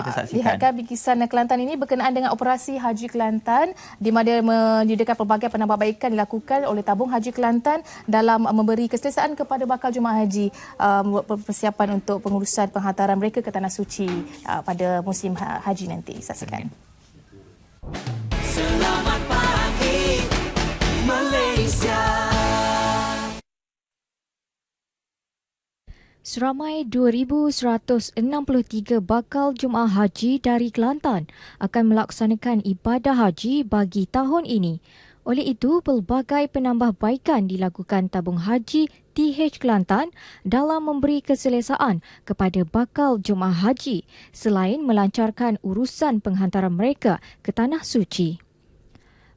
kita saksikan. lihatkan bingkisan Kelantan ini berkenaan dengan operasi Haji Kelantan di mana menyediakan pelbagai penambahbaikan dilakukan oleh tabung Haji Kelantan dalam memberi keselesaan kepada bakal jemaah haji um, persiapan untuk pengurusan penghantaran mereka ke tanah suci uh, pada musim ha- haji nanti. Saksikan. Selamat Seramai 2,163 bakal jemaah haji dari Kelantan akan melaksanakan ibadah haji bagi tahun ini. Oleh itu, pelbagai penambahbaikan dilakukan tabung haji TH Kelantan dalam memberi keselesaan kepada bakal jemaah haji selain melancarkan urusan penghantaran mereka ke Tanah Suci.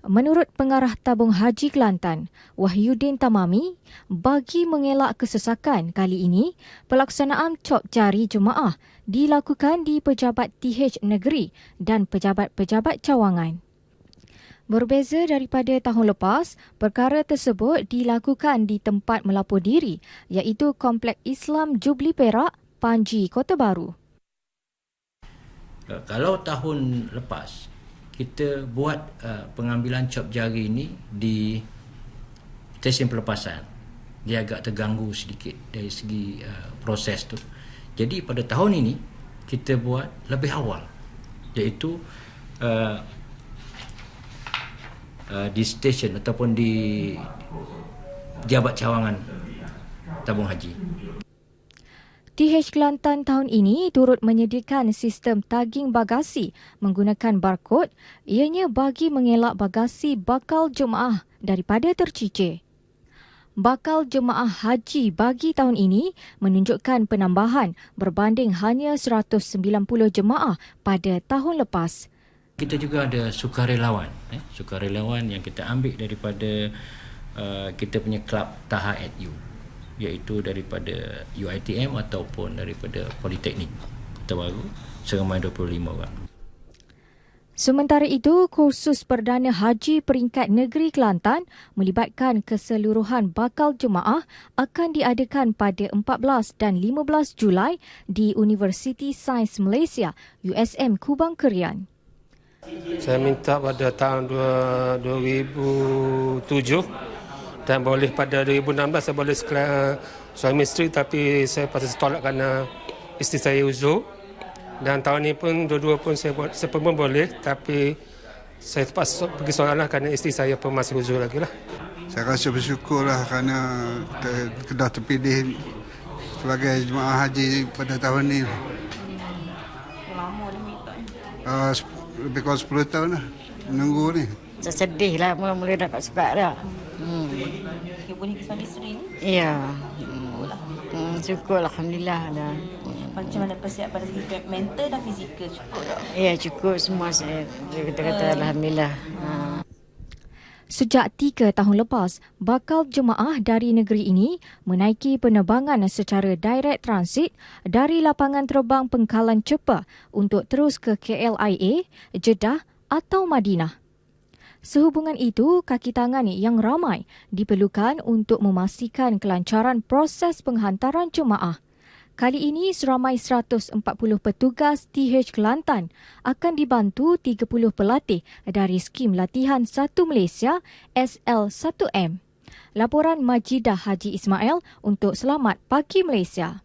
Menurut pengarah tabung Haji Kelantan, Wahyudin Tamami, bagi mengelak kesesakan kali ini, pelaksanaan cop jari jemaah dilakukan di pejabat TH negeri dan pejabat-pejabat cawangan. Berbeza daripada tahun lepas, perkara tersebut dilakukan di tempat melapor diri iaitu Komplek Islam Jubli Perak, Panji, Kota Baru. Kalau tahun lepas kita buat uh, pengambilan cop jari ini di stesen pelepasan. Dia agak terganggu sedikit dari segi uh, proses tu. Jadi pada tahun ini kita buat lebih awal iaitu uh, uh, di stesen ataupun di jabat cawangan tabung haji TH Kelantan tahun ini turut menyediakan sistem tagging bagasi menggunakan barcode ianya bagi mengelak bagasi bakal jemaah daripada tercicir. Bakal jemaah haji bagi tahun ini menunjukkan penambahan berbanding hanya 190 jemaah pada tahun lepas. Kita juga ada sukarelawan, eh? sukarelawan yang kita ambil daripada uh, kita punya kelab Taha at U iaitu daripada UiTM ataupun daripada Politeknik Kota Baru seramai 25 orang. Sementara itu, kursus Perdana Haji Peringkat Negeri Kelantan melibatkan keseluruhan bakal jemaah akan diadakan pada 14 dan 15 Julai di Universiti Sains Malaysia, USM Kubang Kerian. Saya minta pada tahun 2007 dan boleh pada 2016 saya boleh sekolah suami isteri tapi saya pasti tolak kerana isteri saya uzur dan tahun ini pun dua-dua pun saya, saya pun boleh tapi saya terpaksa pergi seorang lah kerana isteri saya pun masih uzur lagi lah. Saya rasa bersyukur lah kerana ter, terpilih sebagai jemaah haji pada tahun ini. Lama dah minta Uh, lebih kurang 10 tahun lah menunggu ni. Saya sedih lah mula-mula dapat sebab dah. Hmm. Dia boleh ke suami isteri ni? Iya. Hmm, syukur Alhamdulillah dah. Macam mana persiapan dari segi mental dan fizikal cukup tak? Ya cukup semua saya kata-kata Alhamdulillah. Ha. Sejak tiga tahun lepas, bakal jemaah dari negeri ini menaiki penerbangan secara direct transit dari lapangan terbang Pengkalan Cepa untuk terus ke KLIA, Jeddah atau Madinah. Sehubungan itu, kaki tangan yang ramai diperlukan untuk memastikan kelancaran proses penghantaran jemaah. Kali ini seramai 140 petugas TH Kelantan akan dibantu 30 pelatih dari skim latihan 1 Malaysia SL1M. Laporan Majidah Haji Ismail untuk Selamat Pagi Malaysia.